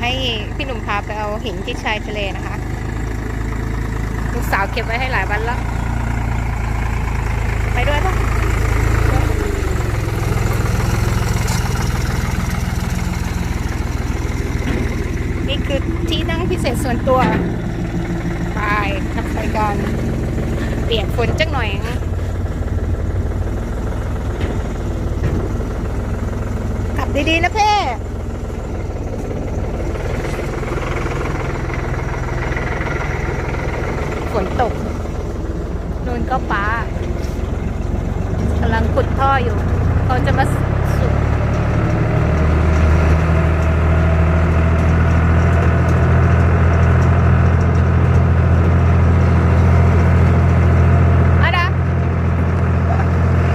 ให้พี่หนุ่มพาไปเอาหินที่ชายทะเลนะคะ ลูกสาวเก็บไว้ให้หลายวันแล้ว ไปด้วยปะนี่คือที่นั่งพิเศษส่วนตัว ไปขับไปกันเปียกฝนจักหน่อยขับดีๆนะเพ่ นตกนู่นก็ป้ากำลังขุดท่ออยู่ เขาจะมาสุดอะดะ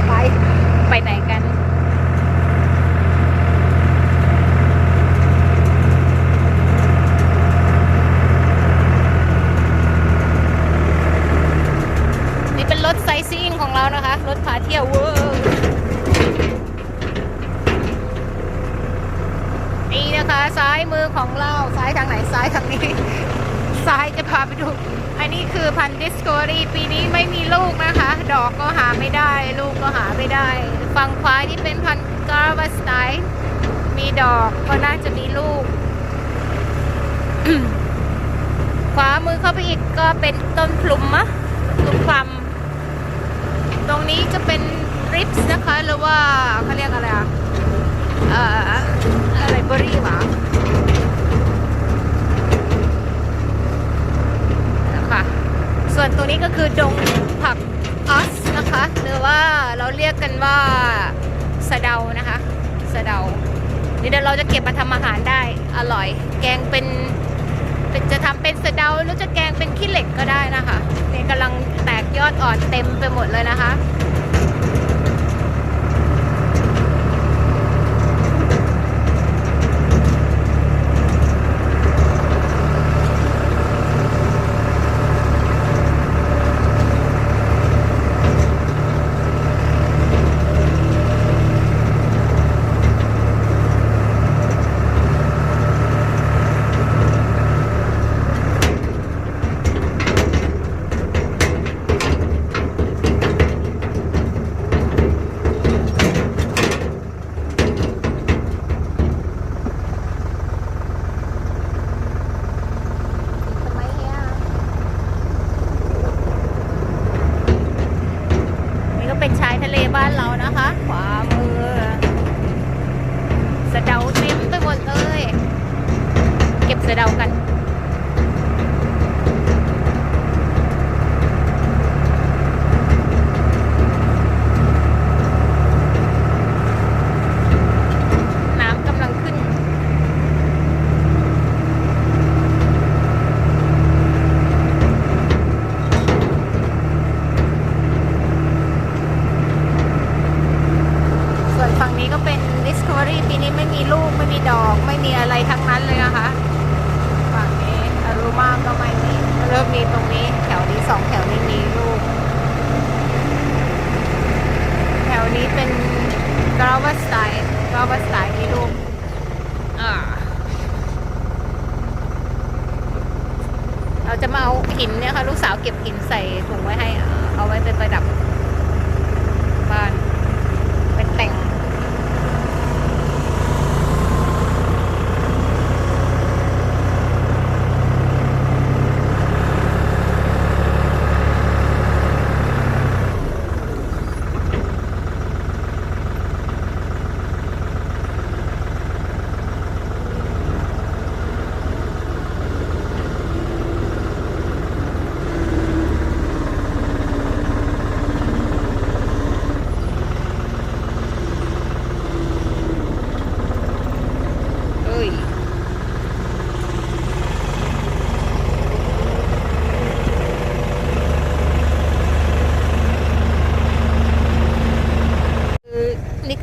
ไป ไปไหนกัน นี่เป็นรถไซซิ่งของเรานะคะ รถพาเที่ยวเวอร์ นะคะ ซ้ายมือของเราซ้ายทางไหนซ้ายทางนี้ ซ้ายจะพาไปดู อันนี้คือพันธุ์ดิสโ o รีปีนี้ไม่มีลูกนะคะ ดอกก็หาไม่ได้ ลูกก็หาไม่ได้ ฝั่งขวาที่เป็นพันธุ์กราวัสไตมีดอกก็น่าจะมีลูก ขวามือเข้าไปอีกก็เป็นต้นพลุมมะพลุมพลัมตรงนี้จะเป็นริปส์นะคะหรือว่าเขาเรียกอะไรอะ อะไรเบอรี่หวะนะคะส่วนตรงนี้ก็คือดงผักออสนะคะ หรือว่าเราเรียกกันว่าสะเดานะคะสะเดานี่เดี๋ยวเราจะเก็บมาทำอาหารได้อร่อย แกงเป็นปนจะทำเป็นสะเดาหรือจะแกงเป็นขี้เหล็กก็ได้นะคะเนี่ยกำลังแตกยอดอ่อนเต็มไปหมดเลยนะคะ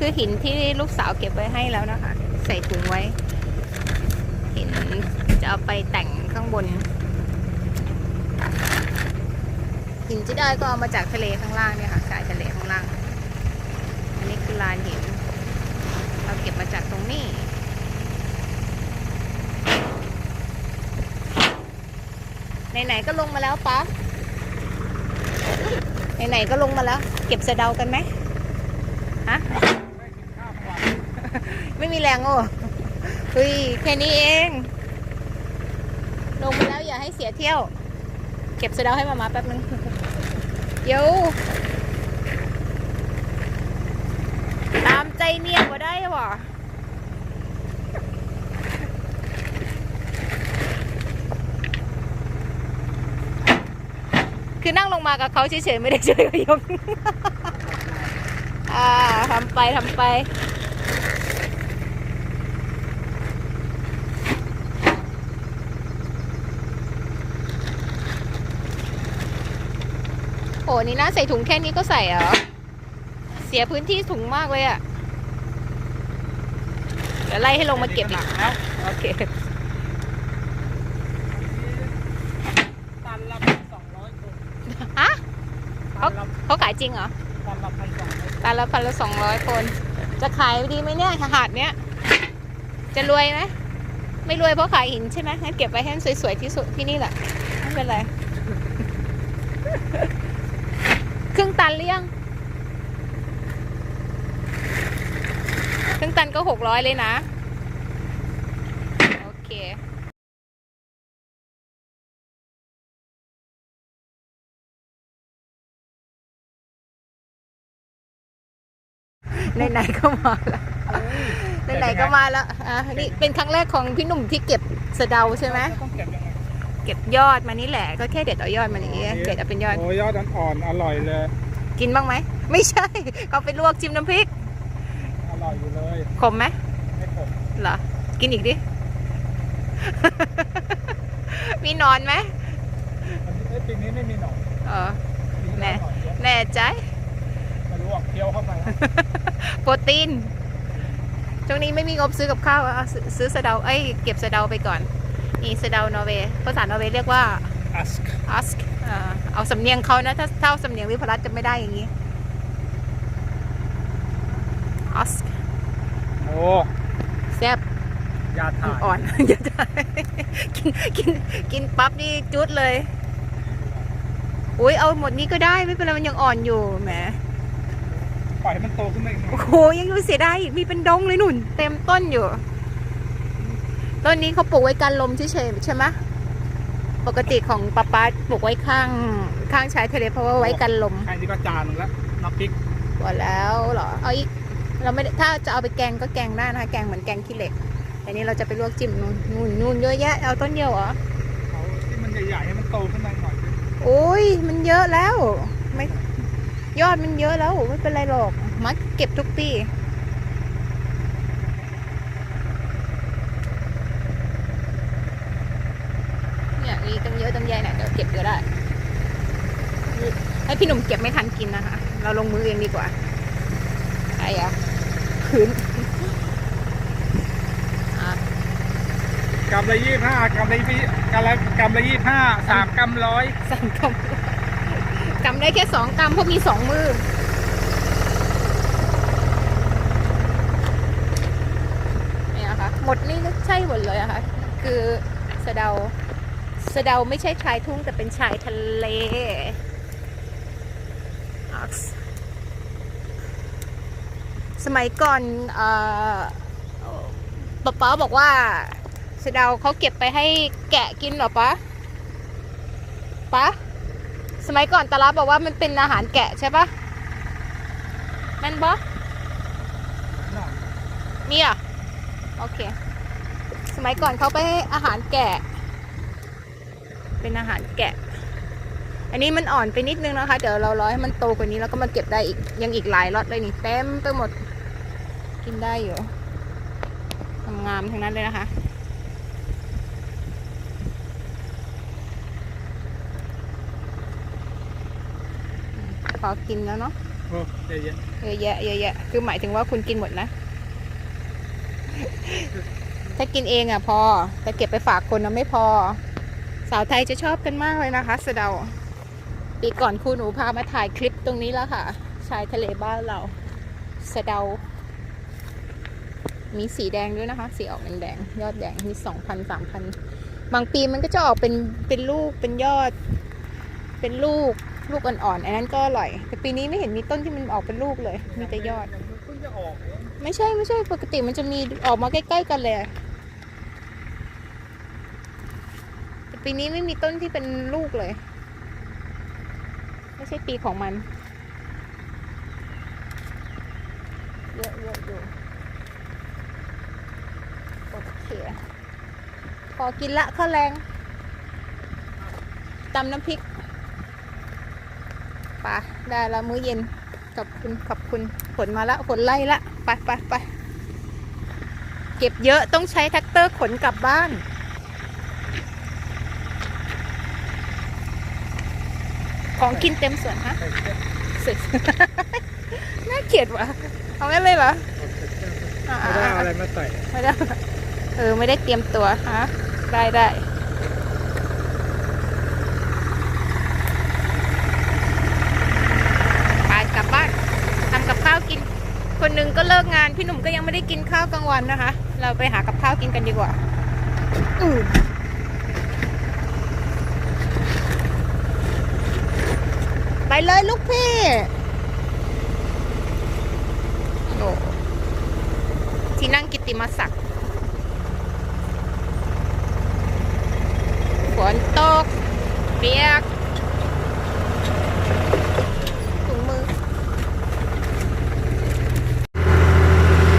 คือหินที่ลูกสาวเก็บไว้ให้แล้วนะคะ ใส่ถุงไว้ หินจะเอาไปแต่งข้างบน หินที่ได้ก็เอามาจากทะเลข้างล่างเนี่ยค่ะสายทะเลข้างล่าง อันนี้คือลานหิน เราเก็บมาจากตรงนี้ไหนๆก็ลงมาแล้วปะไหนๆก็ลงมาแล้ว เก็บสะเดากันไหมฮะ ไม่มีแรงโอ้เฮ้ยแค่นี้เอง ลงมาแล้วอย่าให้เสียเที่ยว เก็บเสดาให้มามาแป๊บนึงเดี๋ยวตามใจเมียว่าได้หวะคือนั่งลงมากับเขาเฉยๆ ไม่ได้ช่วยเขายกอ่าทำไปทำไป โหนี่น่าใส่ถุงแค่นี้ก็ใส่เหรอ เสียพื้นที่ถุงมากเลยอะเดี๋ยวไล่ให้ลงมาเก็บอีกแล้วโอเคตันละสองร้อยคนฮะตันละเขาขายจริงเหรอ ตันละพันสองร้อยตันละพันละสองร้อยคน จะขายดีไหมเนี่ยหาดเนี้ย จะรวยไหมไม่รวยเพราะขายหินใช่ไหมงั้นเก็บไว้ให้มันสวยๆที่สุดที่นี่แหละไม่เป็นไร ครึ่ง ตันหรือยังครึ่งตันก็หกร้อยเลยนะ โอเคไหนๆก็มาแล้วไหนๆก็มาแล้วอะนี่เป็นครั้งแรกของพี่หนุ่มที่เก็บสะเดาใช่ไหมต้องเก็บยังไงเก็บยอดมานี่แหละก็แค่เด็ดเอายอดมานี้เด็ดเอาเป็นยอด โอ้ยอดอ่อนๆอร่อยเลย กินบ้างไหม ไม่ใช่ก็ไปลวกจิ้มน้ำพริก อร่อยอยู่เลย ขมไหมไม่ขมเหรอ กินอีกดิ มีหนอนไหมอันนี้เอ้ยปีนี้ไม่มีหนอนเออ ปีนี้แน่หนอนเยอะแน่ใจ ไม่รู้อะเคี้ยวเข้าไปแล้วโปรตีน ช่วงนี้ไม่มีงบซื้อกับข้าวเอาซื้อซื้อสะเดา เอ้ย เก็บสะเดาไปก่อน นี่สะเดานอร์เวย์ภาษานอร์เวย์เรียกว่า อัสก ask เอ่อเอาสำเนียงเขานะ ถ้าถ้าเอาสำเนียงวิพรัตน์จะไม่ได้อย่างนี้ ask โอ้แซ่บยาถ่ายอ่อนอย่าได้กินกินกินปั๊บนี่จุดเลยอุ้ยเอาหมดนี้ก็ได้ไม่เป็นไรมันยังอ่อนอยู่แหมปล่อยให้มันโตขึ้นมาอีกหน่อยโอ้โหยังอยู่เสียดายอีกมีเป็นดงเลยหนุนเต็มต้นอยู่ ต้นนี้เขาปลูกไว้กันลมเฉยๆใช่ไหม ปกติของป้าป้าปลูกไว้ข้างข้างชายทะเลเพราะว่าไว้กันลมแค่นี้ก็จานหนึงแล้วน้ำพริกหมดแล้วเหรอ เอาอีก เราไม่ได้ถ้าจะเอาไปแกงก็แกงได้นะคะ แกงเหมือนแกงขี้เหล็ก แต่นี้เราจะไปลวกจิ้มนู่นนู่นนู่นเยอะแยะ เอาต้นเดียวเหรอเอาที่มันใหญ่ๆให้มันโตขึ้นมาหน่อยสิโอ้ย มันเยอะแล้ว ไม่ ยอดมันเยอะแล้ว ไม่เป็นไรหรอก มัดเก็บทุกปี เนี่ยมีตั้งเยอะตั้งแยะเนี่ยเดี๋ยวเก็บเยอะได้ ให้พี่หนุ่มเก็บไม่ทันกินนะคะ เราลงมือเองดีกว่าไอ้อะขืนอะกำละยี่ห้ากำละยี่กำละกำละยี่ห้าสามกำร้อยสั่งกำกำได้แค่สองกำเพราะมีสองมือเนี่ยค่ะหมดนี่ก็ใช่หมดเลยอะค่ะ คือสะเดา สะเดาไม่ใช่ชายทุ่งแต่เป็นชายทะเลอักส์สมัยก่อนเอ่อป๊าป๊าบอกว่าสะเดาเขาเก็บไปให้แกะกินเหรอป๊าป๊าสมัยก่อนตาลาบอกว่ามันเป็นอาหารแกะใช่ปะแมันบอมีอะ โอเค สมัยก่อนเขาไปให้อาหารแกะ เป็นอาหารแกะ อันนี้มันอ่อนไปนิดนึงนะคะ เดี๋ยวเรารอให้มันโตกว่านี้แล้วก็มาเก็บได้อีก ยังอีกหลายล็อตเลยนี่เต็มไปหมด กินได้อยู่งามๆทั้งนั้นเลยนะคะพอกินแล้วเนาะโอ้เยอะเยอะแยะเยอะแยะคือหมายถึงว่าคุณกินหมดนะ ถ้ากินเองอะพอแต่เก็บไปฝากคนนะไม่พอ สาวไทยจะชอบกันมากเลยนะคะสะเดา ปีก่อนครูหนูพามาถ่ายคลิปตรงนี้แล้วค่ะ ชายทะเลบ้านเราสะเดา มีสีแดงด้วยนะคะ สีออกแดงๆยอดแดงมีสองพันสามพันบางปีมันก็จะออกเป็นเป็นลูกเป็นยอด เป็นลูกลูกอ่อนๆอันนั้นก็อร่อย แต่ปีนี้ไม่เห็นมีต้นที่มันออกเป็นลูกเลย มีแต่ยอด ไม่ใช่ไม่ใช่ปกติมันจะมีออกมาใกล้ ๆ กันเลยอะแต่ ปีนี้ไม่มีต้นที่เป็นลูกเลย ไม่ใช่ปีของมัน เยอะเยอะอยู่โอเคพอกินละข้าวแรงตำน้ำพริกไปะได้แล้วมื้อเย็นขอบคุณขอบคุณฝนมาละฝนไล่ละ ไปไปไปเก็บเยอะต้องใช้แท็กเตอร์ขนกลับบ้าน ของกินเต็มสวนฮะใส่เสื้อสุดน่าเกลียดว่ะเอางั้นเลยเหรออ่าไม่ได้เอาอะไรมาใส่ไม่ได้เออไม่ได้เตรียมตัวฮะได้ได้ไปกลับบ้านทำกับข้าวกิน คนหนึ่งก็เลิกงาน พี่หนุ่มก็ยังไม่ได้กินข้าวกลางวันนะคะ เราไปหากับข้าวกินกันดีกว่าอือ ไปเลยลูกพี่โอ้ที่นั่งกิตติมศักดิ์ฝนตกเปียกถุงมือ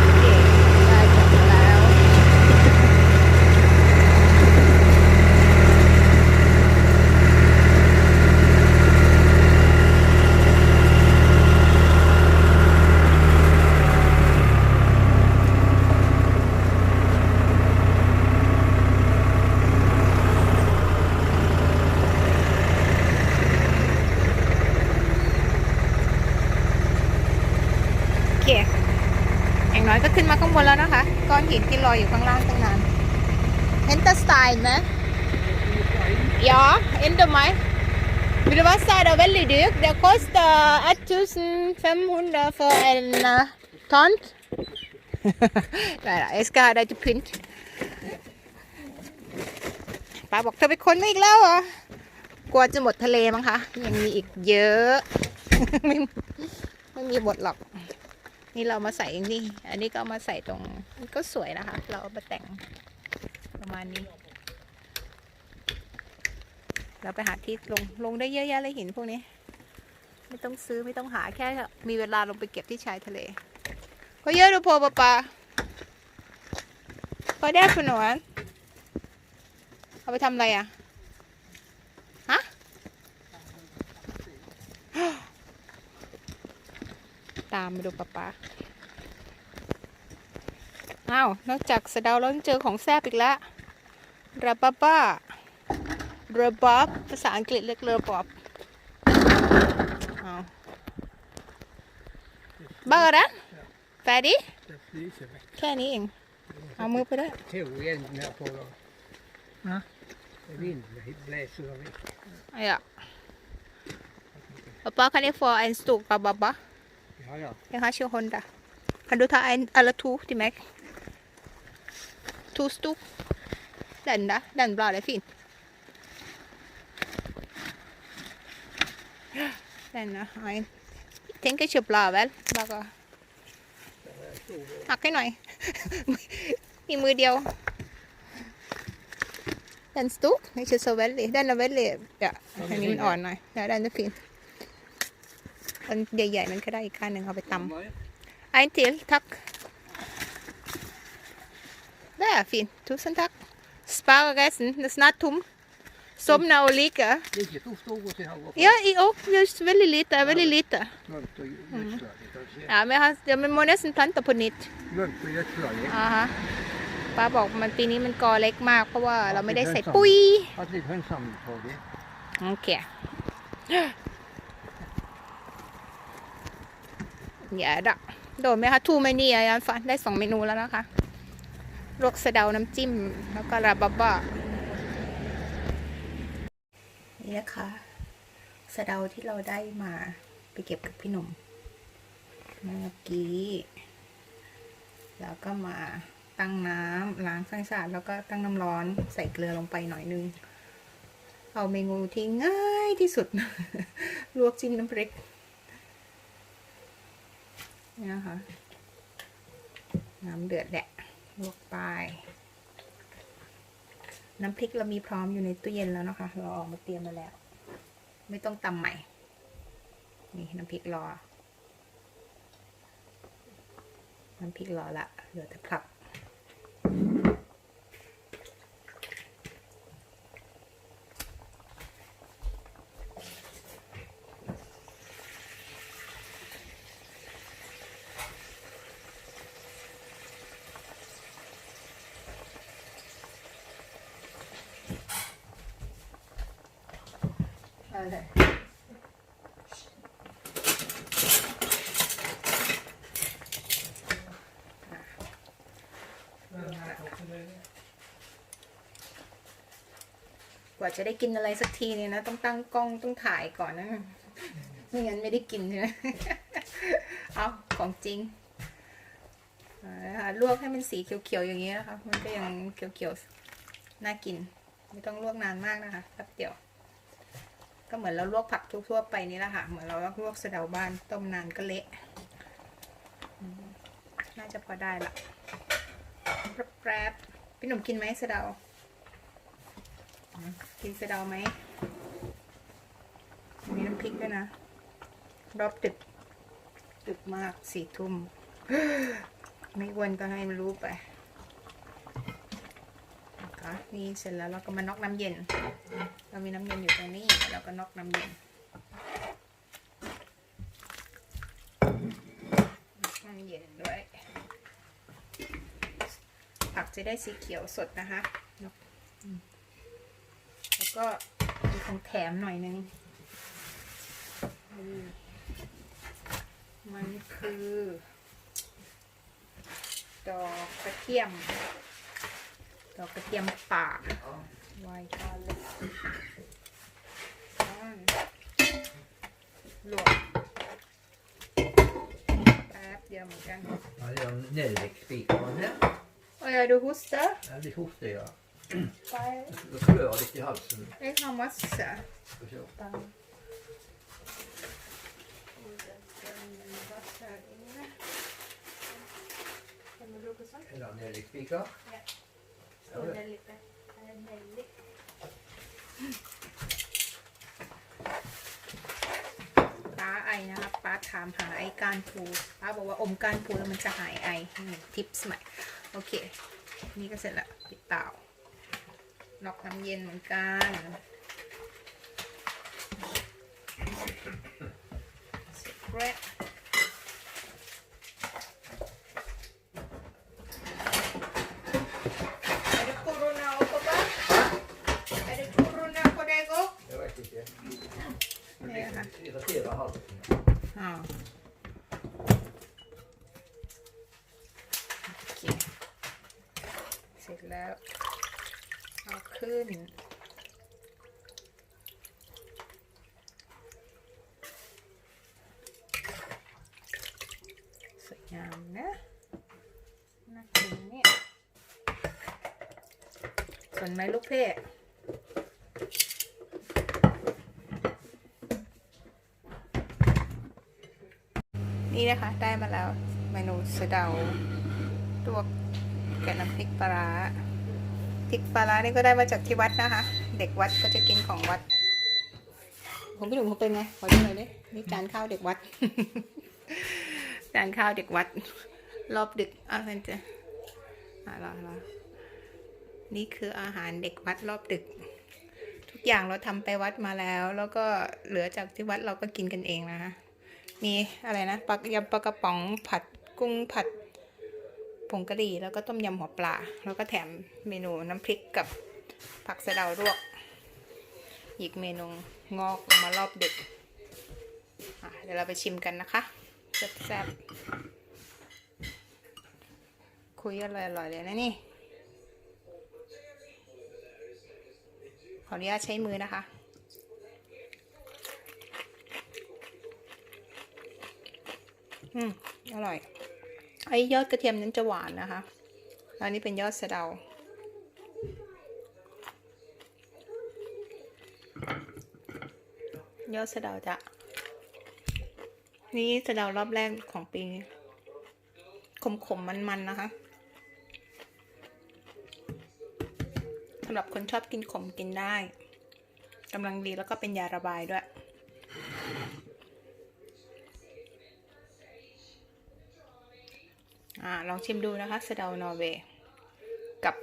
โอเคได้หมดแล้ว โอเค อย่างน้อยก็ขึ้นมาข้างบนแล้วนะคะ ก้ อนหินที่ลอยอยู่ข้างล่างตั้งนานเห็นแตสไตล์ไหม Ja, ändå mig. Vill du vara så här väldigt dyrt? Det kostar 1500 för en uh, tant. Nej, nej, jag ska ha det till pynt. ป้าบอกเธอไปค้นมาอีกแล้วเหรอกลัวจะหมดทะเลมั้งคะ ยังมีอีกเยอะ ไม่ไม่มีหมดหรอก นี่เรามาใส่นี่ อันนี้ก็มาใส่ตรงก็สวยนะคะ เราเอามาแต่งประมาณนี้ เราไปหาที่ลงลงได้เยอะแยะเลยหินพวกนี้ ไม่ต้องซื้อไม่ต้องหาแค่มีเวลาลงไปเก็บที่ชายทะเล ก็เยอะดูพอปะปาพอได้คุณหนวนเอาไปทำอะไรอะ ฮะ ตามมาดูปะปาอ้าวนอกจากสะเดาแล้วยังเจอของแซบอีกแล้วราบาบ้าระบอบภาษาอังกฤษเรียกระบอบเอาเบอร์นะแฟดีจะซื้อใช่ไหมแค่นี้เอง เอามือไปด้วย Teorien när på då. Ja. Vind bläser av det. ไอ้อะป๊า kan jag få en stor rababa Ja, ja. Jag har 200 kan du ta en eller to till mig to stor den där den bra det är fin den är en tänker köpa väl bara หักให้หน่อย มีมือเดียว Den stor, inte så väldigt. Den är väldigt, ja, อันนี้มันอ่อนหน่อย ja, den är fin. อันใหญ่ๆนั้นก็ได้อีกข้างหนึ่งเอาไปตำ En till, tack. Där, fin. Tusen tack. Spara resten, den är snart tom. Somna och ligga. Det är inte så stor till halva. Ja, i år, just väldigt lite, väldigt lite. Glömt att gödsla det kanske. Ja, men jag, har, ja, men må nästan planta på nytt. Glömt att gödsla det. อ่าฮะป้าบอกมันปีนี้มันกอเล็กมากเพราะว่าเราไม่ได้ใส่ปุ๋ย Att lite hönsam på det. โอเค อย่าดักโดนไหมคะทูเมนี่ยันฟันได้สองเมนูแล้วนะคะลวกสะเดาน้ำจิ้ม แล้วก็ราบบ้านี่นะคะสะเดาที่เราได้มาไปเก็บกับพี่หนุ่มเมื่อกี้ แล้วก็มาตั้งน้ำล้างสะอาดแล้วก็ตั้งน้ำร้อนใส่เกลือลงไปหน่อยนึง เอาเมนูที่ง่ายที่สุด ลวกจิ้มน้ำพริก นี่นะคะ น้ำเดือดแหละลวกไป น้ำพริกเรามีพร้อมอยู่ในตู้เย็นแล้วนะคะ เราออกมาเตรียมมาแล้ว ไม่ต้องตำใหม่ นี่น้ำพริกรอ น้ำพริกรอละ เหลือแต่ผัก กว่าจะได้กินอะไรสักทีเนี่ยนะ ต้องตั้งกล้องต้องถ่ายก่อนนะ ไม่งั้นไม่ได้กินใช่ไหมเอาของจริงเอาละคะลวกให้มันสีเขียวๆอย่างนี้นะคะ มันก็ยังเขียวๆ น่ากิน ไม่ต้องลวกนานมากนะคะแป๊บเดียว ก็เหมือนเราลวกผักทั่วๆไปนี่แหละค่ะ เหมือนเราลวกสะเดาบ้านต้มนานก็เละ น่าจะพอได้ละแป๊บๆพี่หนุ่มกินไหมสะเดา กินสะเดาไหม มีน้ำพริกด้วยนะ รอบดึกดึกมากสี่ทุ่ม ไม่อ้วนก็ให้มันรู้ไป นะคะนี่เสร็จแล้วเราก็มาน็อกน้ำเย็น เรามีน้ำเย็นอยู่ตรงนี้เราก็น็อกน้ำเย็นน้ำเย็นด้วย ผักจะได้สีเขียวสดนะคะแล้วก็มีของแถมหน่อยนึงมันคือ ดอกกระเทียม ดอกกระเทียมป่า ไวท์กาลิกลวกแป๊บเดียวเหมือนกัน Ja, det är en nellikspikar här. โอ้ยดูฮุสเตอร์ Ja, det hotar jag. ไป Då klör lite i halsen. เอ้ยคำว่าเสือ Ska vi se. ตัง Är det nellikspikar? Ja, det. ป้าไอนะครับป้าถามหาไอการพูป้าบอกว่าอมการพูแล้วมันจะหายไอนี่ทิปส์ใหม่โอเค นี่ก็เสร็จล้วปิดเตาน็อกน้ำเย็นเหมือนกันเสร็จแล้ว แล้วเอาขึ้น สวยงามนะน่ากินเนี่ยสนไหมลูกเพ่นี่นะคะ ได้มาแล้วเมนูสะเดาลว กแกน้ำพริกปลาร้าพริกปลาร้านี่ก็ได้มาจากที่วัดนะคะ เด็กวัดก็จะกินของวัด ผมพี่หนุ่มเขาเป็นไงขอดูหน่อยดินี่จานข้าวเด็กวัด จานข้าวเด็กวัด รอบดึกอะเพื่อนจะอะรอรอนี่คืออาหารเด็กวัดรอบดึก ทุกอย่างเราทำไปวัดมาแล้ว แล้วก็เหลือจากที่วัดเราก็กินกันเองนะคะมีอะไรนะปลายำปลากระป๋องผัดกุ้งผัด ผงกะหรี่แล้วก็ต้มยำหัวปลา แล้วก็แถมเมนูน้ำพริกกับผักสะเดาลวก อีกเมนูงอกมารอบดึกเดี๋ยวเราไปชิมกันนะคะแซ่บๆคุยอร่อยๆเลยนะนี่ ขออนุญาตใช้มือนะคะอืมอร่อย ไอ้ยอดกระเทียมนั้นจะหวานนะคะอันนี้เป็นยอดสะเดา ยอดสะเดาจะ นี่สะเดารอบแรกของปี ขมๆมันๆนะคะสำหรับคนชอบกินขมกินได้กำลังดีแล้วก็เป็นยาระบายด้วย อ่าลองชิมดูนะคะสะเดานอร์เวย์กับ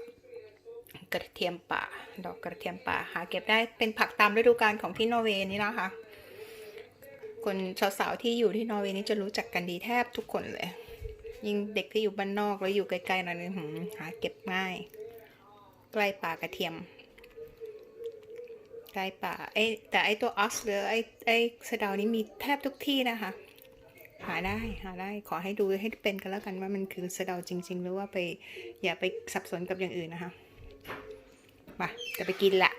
กระเทียมป่า ดอกกระเทียมป่าหาเก็บได้เป็นผักตามฤดูกาลของที่นอร์เวย์นี่นะคะ คนสาวๆที่อยู่ที่นอร์เวย์นี่จะรู้จักกันดีแทบทุกคนเลย ยิ่งเด็กที่อยู่บ้านนอกแล้วอยู่ไกลๆหน่อยนึงหืมหาเก็บง่าย ใกล้ป่ากระเทียมใกล้ป่าไอแต่ไอตัวออสหรือไอไอสะเดานี้มีแทบทุกที่นะคะ ได้หาได้ขอให้ดูให้เป็นกันแล้วกันว่ามันคือสะเดาจริง ๆ หรือว่าไปอย่าไปสับสนกับอย่างอื่นนะคะมาจะไปกินละ